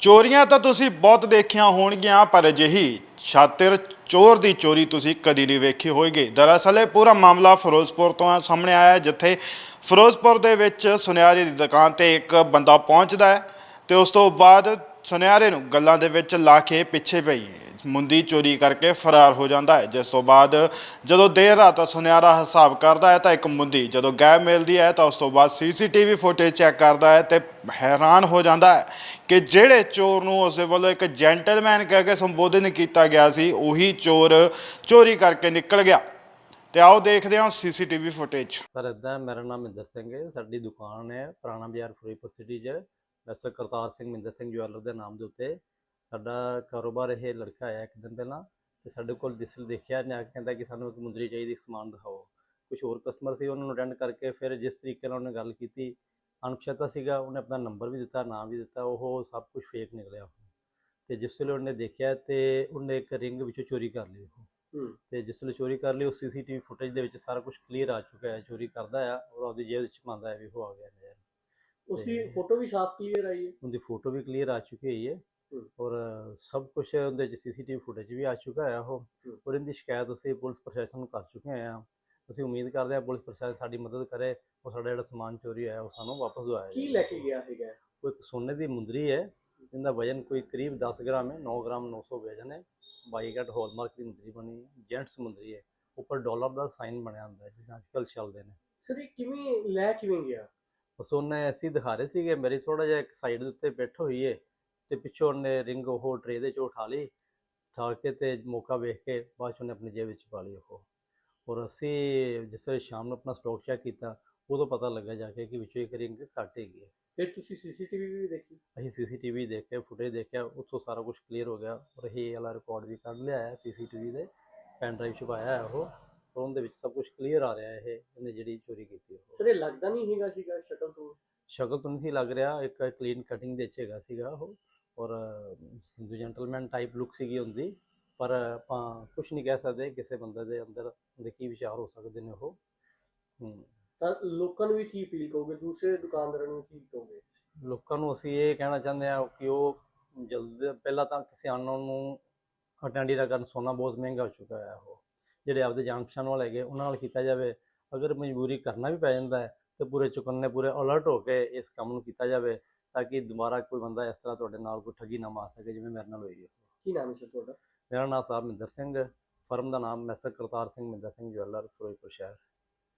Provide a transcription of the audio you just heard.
ਚੋਰੀਆਂ ਤਾਂ ਤੁਸੀਂ ਬਹੁਤ ਦੇਖੀਆਂ ਹੋਣਗੀਆਂ ਪਰ ਅਜਿਹੀ ਛਾਤਰ ਚੋਰ ਦੀ ਚੋਰੀ ਤੁਸੀਂ ਕਦੀ ਨਹੀਂ ਵੇਖੀ ਹੋਏਗੀ। ਦਰਅਸਲ ਇਹ ਪੂਰਾ ਮਾਮਲਾ ਫਿਰੋਜ਼ਪੁਰ ਤੋਂ ਸਾਹਮਣੇ ਆਇਆ ਹੈ, ਜਿੱਥੇ ਫਿਰੋਜ਼ਪੁਰ ਦੇ ਵਿੱਚ ਸੁਨਿਆਰੇ ਦੀ ਦੁਕਾਨ ਤੇ ਇੱਕ ਬੰਦਾ ਪਹੁੰਚਦਾ ਹੈ ਤੇ ਉਸ ਤੋਂ ਬਾਅਦ ਸੁਨਿਆਰੇ ਨੂੰ ਗੱਲਾਂ ਦੇ ਵਿੱਚ ਲਾ ਕੇ ਪਿੱਛੇ ਪਈ ਮੁੰਦੀ ਚੋਰੀ ਕਰਕੇ ਫਰਾਰ ਹੋ ਜਾਂਦਾ ਹੈ। ਜਿਸ ਤੋਂ ਬਾਅਦ ਜਦੋਂ ਦੇਰ ਰਾਤ ਸੁਨਿਆਰਾ ਹਿਸਾਬ ਕਰਦਾ ਹੈ ਤਾਂ ਇੱਕ ਮੁੰਦੀ ਜਦੋਂ ਗਾਇਬ ਮਿਲਦੀ ਹੈ ਤਾਂ ਉਸ ਤੋਂ ਬਾਅਦ ਸੀਸੀਟੀਵੀ ਫੁਟੇਜ ਚੈੱਕ ਕਰਦਾ ਹੈ ਤੇ ਹੈਰਾਨ ਹੋ ਜਾਂਦਾ ਹੈ ਕਿ ਜਿਹੜੇ ਚੋਰ ਨੂੰ ਉਸ ਦੇ ਵੱਲੋਂ ਇੱਕ ਜੈਂਟਲਮੈਨ ਕਹਿ ਕੇ ਸੰਬੋਧਨ ਕੀਤਾ ਗਿਆ ਸੀ, ਉਹੀ ਚੋਰ ਚੋਰੀ ਕਰਕੇ ਨਿਕਲ ਗਿਆ। ਤੇ ਆਓ ਦੇਖਦੇ ਹਾਂ ਸੀਸੀਟੀਵੀ ਫੁਟੇਜ। ਸਰ ਇੱਦਾਂ ਮੇਰਾ ਨਾਮ ਮਿੰਦਰ ਸਿੰਘ ਹੈ। ਸਾਡੀ ਦੁਕਾਨ ਹੈ, ਪੁਰਾਣਾ ਬਾਜ਼ਾਰ ਫਿਰੋਜ਼ਪੁਰ ਸਿਟੀ 'ਚ। ਵੈਸੇ ਕਰਤਾਰ ਸਿੰਘ ਮਿੰਦਰ ਸਿੰਘ ਜਵੈਲਰ ਦੇ ਨਾਮ ਦੇ ਉੱਤੇ ਸਾਡਾ ਕਾਰੋਬਾਰ ਇਹ ਲੜਕਾ ਆਇਆ ਇੱਕ ਦਿਨ ਪਹਿਲਾਂ ਤੇ ਸਾਡੇ ਕੋਲ ਜਿਸ ਦੇਖਿਆ ਨਾ ਕਹਿੰਦਾ ਕਿ ਸਾਨੂੰ ਇੱਕ ਮੁੰਦਰੀ ਚਾਹੀਦੀ ਸਮਾਨ ਦਿਖਾਓ। ਕੁਝ ਹੋਰ ਕਸਟਮਰ ਸੀ ਉਹਨਾਂ ਨੂੰ ਅਟੈਂਡ ਕਰਕੇ ਫਿਰ ਜਿਸ ਤਰੀਕੇ ਨਾਲ ਉਹਨੇ ਗੱਲ ਕੀਤੀ ਅਣਪਛਾਤਾ ਸੀਗਾ ਉਹਨੇ ਆਪਣਾ ਨੰਬਰ ਵੀ ਦਿੱਤਾ ਨਾਮ ਵੀ ਦਿੱਤਾ ਉਹ ਸਭ ਕੁਝ ਫੇਕ ਨਿਕਲਿਆ ਉਹ ਤੇ ਜਿਸ ਵੇਲੇ ਉਹਨੇ ਦੇਖਿਆ ਤੇ ਉਹਨੇ ਇੱਕ ਰਿੰਗ ਵਿੱਚੋਂ ਚੋਰੀ ਕਰ ਲਈ ਉਹ। ਤੇ ਜਿਸ ਵੇਲੇ ਚੋਰੀ ਕਰ ਲਈ ਉਹ ਸੀਸੀਟੀਵੀ ਫੁਟੇਜ ਦੇ ਵਿੱਚ ਸਾਰਾ ਕੁਝ ਕਲੀਅਰ ਆ ਚੁੱਕਾ ਹੈ ਚੋਰੀ ਕਰਦਾ ਆ ਔਰ ਉਹਦੀ ਜੇਬ ਵਿੱਚ ਪਾਉਂਦਾ ਹੈ ਵੀ ਉਹ ਆ ਗਿਆ ਨਜ਼ਰ। ਉਸਦੀ ਫੋਟੋ ਵੀ ਸਾਫ਼ ਕਲੀਅਰ ਆਈ ਹੈ। ਉਹਦੀ ਫੋਟੋ ਵੀ ਕਲੀਅਰ ਆ ਚੁੱਕੀ ਹੂੰ। ਔਰ ਸਭ ਕੁਝ ਉਹਦੇ ਵਿੱਚ ਸੀਸੀਟੀਵੀ ਫੁਟੇਜ ਵੀ ਆ ਚੁੱਕਾ ਹੈ ਉਹ। ਹੂੰ। ਔਰ ਇਹਦੀ ਸ਼ਿਕਾਇਤ ਅਸੀਂ ਪੁਲਿਸ ਪ੍ਰਸ਼ਾਸਨ ਨੂੰ ਕਰ ਚੁੱਕੇ ਹਾਂ ਅਸੀਂ ਉਮੀਦ ਕਰਦੇ ਹਾਂ ਪੁਲਿਸ ਪ੍ਰਸ਼ਾਸਨ ਸਾਡੀ ਮਦਦ ਕਰੇ ਉਹ ਸਾਡਾ ਜਿਹੜਾ ਸਮਾਨ ਚੋਰੀ ਹੋਇਆ ਉਹ ਸਾਨੂੰ ਵਾਪਸ ਦਵਾਇਆ ਕੀ ਜਾਵੇ। ਲੈ ਕੇ ਗਿਆ ਹੈਗਾ ਕੋਈ ਸੋਨੇ ਦੀ ਮੁੰਦਰੀ ਹੈ। ਜਿਹਦਾ ਵਜਨ ਕੋਈ ਕਰੀਬ 10 ਗ੍ਰਾਮ ਹੈ 9 ਗ੍ਰਾਮ 900 ਵਜਨ ਹੈ। ਬਾਈ ਕੈਟ ਹੌਲਮਾਰਕ ਦੀ ਮੁੰਦਰੀ ਬਣੀ ਹੈ ਜੈਂਟਸ ਮੁੰਦਰੀ ਹੈ। ਉੱਪਰ ਡਾਲਰ ਦਾ ਸਾਈਨ ਬਣਿਆ ਹੁੰਦਾ ਹੈ ਜਿਹਨਾਂ ਅੱਜਕੱਲ ਚੱਲਦੇ ਨੇ। ਸਰ ਇਹ ਕਿਵੇਂ ਲੈ ਕਿਵੇਂ ਗਿਆ? ਬਸ ਉਹਨੇ ਅਸੀਂ ਦਿਖਾ ਰਹੇ ਸੀਗੇ ਮੇਰੀ ਥੋੜਾ ਜਿਹਾ ਇੱਕ ਸਾਈਡ ਦੇ ਉੱਤੇ ਪਿੱਠ ਹੋਈ ਏ ਤੇ ਪਿੱਛੋਂ ਉਹਨੇ ਰਿੰਗ ਉਹ ਟਰੇ ਦੇ ਚੋਂ ਉਠਾ ਲਈ ਉਠਾ ਕੇ ਤੇ ਮੌਕਾ ਵੇਖ ਕੇ ਬਾਅਦ 'ਚ ਉਹਨੇ ਆਪਣੀ ਜੇਬ ਵਿੱਚ ਪਾ ਲਈ ਉਹ। ਔਰ ਅਸੀਂ ਜਿਸ ਵੇਲੇ ਸ਼ਾਮ ਨੂੰ ਆਪਣਾ ਸਟਾਕ ਚੈੱਕ ਕੀਤਾ ਉਦੋਂ ਪਤਾ ਲੱਗਾ ਜਾ ਕੇ ਕਿ ਵਿੱਚੋਂ ਇੱਕ ਰਿੰਗ ਘੱਟ ਹੈਗੀ ਹੈ। ਫਿਰ ਤੁਸੀਂ ਸੀਸੀਟੀਵੀ ਵੀ ਦੇਖੀ? ਅਸੀਂ ਸੀਸੀਟੀਵੀ ਦੇਖਿਆ ਫੁਟੇਜ ਦੇਖਿਆ ਉੱਥੋਂ ਸਾਰਾ ਕੁਝ ਕਲੀਅਰ ਹੋ ਗਿਆ ਔਰ ਇਹ ਵਾਲਾ ਰਿਕਾਰਡ ਵੀ ਕੱਢ ਲਿਆ ਹੈ ਸੀਸੀਟੀਵੀ ਦੇ ਪੈਨ ਡਰਾਈਵ 'ਚ ਪਾਇਆ ਹੈ ਉਹ ਔਰ ਉਹਦੇ ਵਿੱਚ ਸਭ ਕੁਝ ਕਲੀਅਰ ਆ ਰਿਹਾ ਹੈ ਇਹ ਇਹਨੇ ਜਿਹੜੀ ਚੋਰੀ ਕੀਤੀ ਉਹ। ਸਰ ਇਹ ਲੱਗਦਾ ਨਹੀਂ ਹੈਗਾ ਸੀਗਾ ਸ਼ਕਲ ਤੋਂ? ਸ਼ਕਲ ਤੋਂ ਨਹੀਂ ਸੀ ਲੱਗ ਰਿਹਾ ਇੱਕ ਕਲੀਨ ਕਟਿੰਗ ਦੇ ਵਿੱਚ ਹੈਗਾ ਸੀਗਾ ਉਹ। ਔਰ ਜੈਂਟਲਮੈਨ ਟਾਈਪ ਲੁੱਕ ਸੀਗੀ ਹੁੰਦੀ ਪਰ ਆਪਾਂ ਕੁਝ ਨਹੀਂ ਕਹਿ ਸਕਦੇ ਕਿਸੇ ਬੰਦੇ ਦੇ ਅੰਦਰ ਦੇ ਕੀ ਵਿਚਾਰ ਹੋ ਸਕਦੇ ਨੇ ਉਹ। ਤਾਂ ਲੋਕਾਂ ਨੂੰ ਵੀ ਕੀ ਅਪੀਲ ਕਰੋਗੇ ਦੂਸਰੇ ਦੁਕਾਨਦਾਰਾਂ ਨੂੰ ਕੀ ਕਹੋਗੇ? ਲੋਕਾਂ ਨੂੰ ਅਸੀਂ ਇਹ ਕਹਿਣਾ ਚਾਹੁੰਦੇ ਹਾਂ ਕਿ ਉਹ ਜਲਦ ਪਹਿਲਾਂ ਤਾਂ ਕਿਸਾਨਾਂ ਨੂੰ ਹਟਾਂਡੀ ਦਾ ਕਾਰਨ ਸੋਨਾ ਬਹੁਤ ਮਹਿੰਗਾ ਹੋ ਚੁੱਕਾ ਹੈ ਉਹ। ਜਿਹੜੇ ਆਪਦੇ ਜਾਣ ਪਛਾਣ ਵਾਲੇ ਹੈਗੇ ਉਹਨਾਂ ਨਾਲ ਕੀਤਾ ਜਾਵੇ। ਅਗਰ ਮਜਬੂਰੀ ਕਰਨਾ ਵੀ ਪੈ ਜਾਂਦਾ ਹੈ ਤੇ ਪੂਰੇ ਚੁਕੰਨੇ ਪੂਰੇ ਅਲਰਟ ਹੋ ਕੇ ਇਸ ਕੰਮ ਨੂੰ ਕੀਤਾ ਜਾਵੇ ਤਾਂ ਕਿ ਦੁਬਾਰਾ ਕੋਈ ਬੰਦਾ ਇਸ ਤਰ੍ਹਾਂ ਤੁਹਾਡੇ ਨਾਲ ਕੋਈ ਠੱਗੀ ਨਾ ਮਾਰ ਸਕੇ ਜਿਵੇਂ ਮੇਰੇ ਨਾਲ ਹੋਈ ਹੈ। ਕੀ ਨਾਮ ਹੈ ਸਰ ਤੁਹਾਡਾ? ਮੇਰਾ ਨਾਮ ਸਾਹਿਬ ਮਹਿੰਦਰ ਸਿੰਘ ਫਰਮ ਦਾ ਨਾਮ ਮੈਸਰ ਕਰਤਾਰ ਸਿੰਘ ਮਹਿੰਦਰ ਸਿੰਘ ਜਵੈਲਰ ਫਿਰੋਜ਼ਪੁਰ ਸ਼ਹਿਰ।